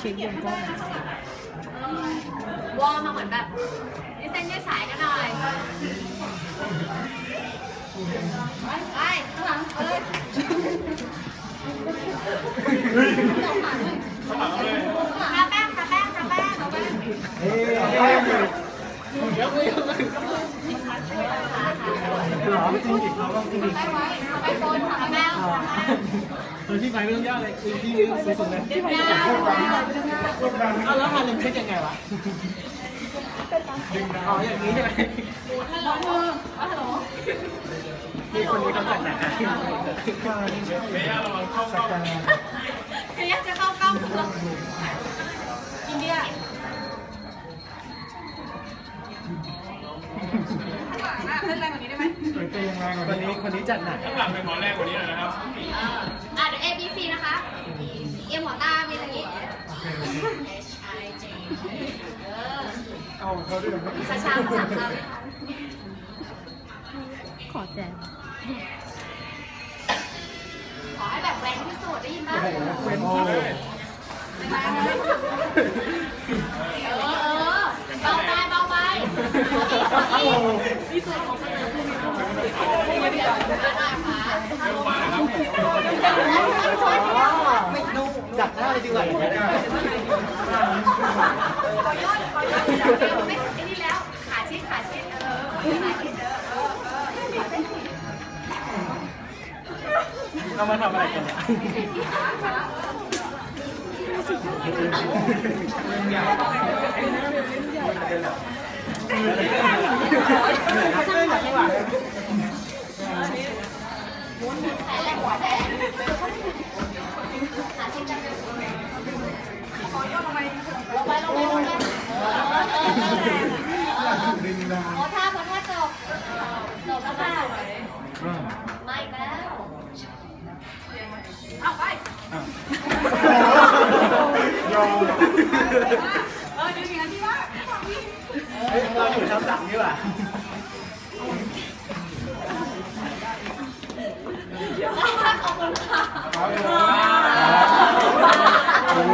เช็คบนกล้องวอร์มมาเหมือนแบบยืดเส้นยืดสายกันหน่อยไปข้างหลังเอาเลยทาแป้งทาแป้งทาแป้งเอาแป้ง หรอจริงจริงเราต้อจริงแป้งไป้งบนทาแป้งทาแป้งเออที่ไปไม่ต้องยากเลยคือที่ยืนสุดๆเลยดึงหน้าเอาแล้วฮันเลนเช็คยังไงวะอ๋ออย่างนี้ใช่ไหมฮัลโหลฮัลโหลมีคนนี้เขาจัดหนักนะคือ คนนี้คนนี้จัดหนักอ่าเดี๋ยว A B C นะคะเอียงหัวตามีอะไรอย่างงี้ H I J เออเอาเขาด้วยช้าๆช้าๆขอแจมขอให้แบบแรงที่สุดได้ยินป่ะเป็นโอ้เออเออเบาไปเบาไปขออีกขออีกมีส่วนของ ไม่ดูจัดหน้าเลยดีกว่าขอยอดขอยอดเดี๋ยวไม่ไอ้นี่แล้ว ขาชิดขาชิดเออขาชิดเออเออเออเรามาทำอะไรกันเนี่ยแผล พอท่าพอท่าจบจบแล้วค่ะมาอีกแล้วเอาไปยอมเออดึงอย่างนั้นที่ว่าเราอยู่ชั้นหลังนี่หว่าขอบคุณค่ะโอ้โห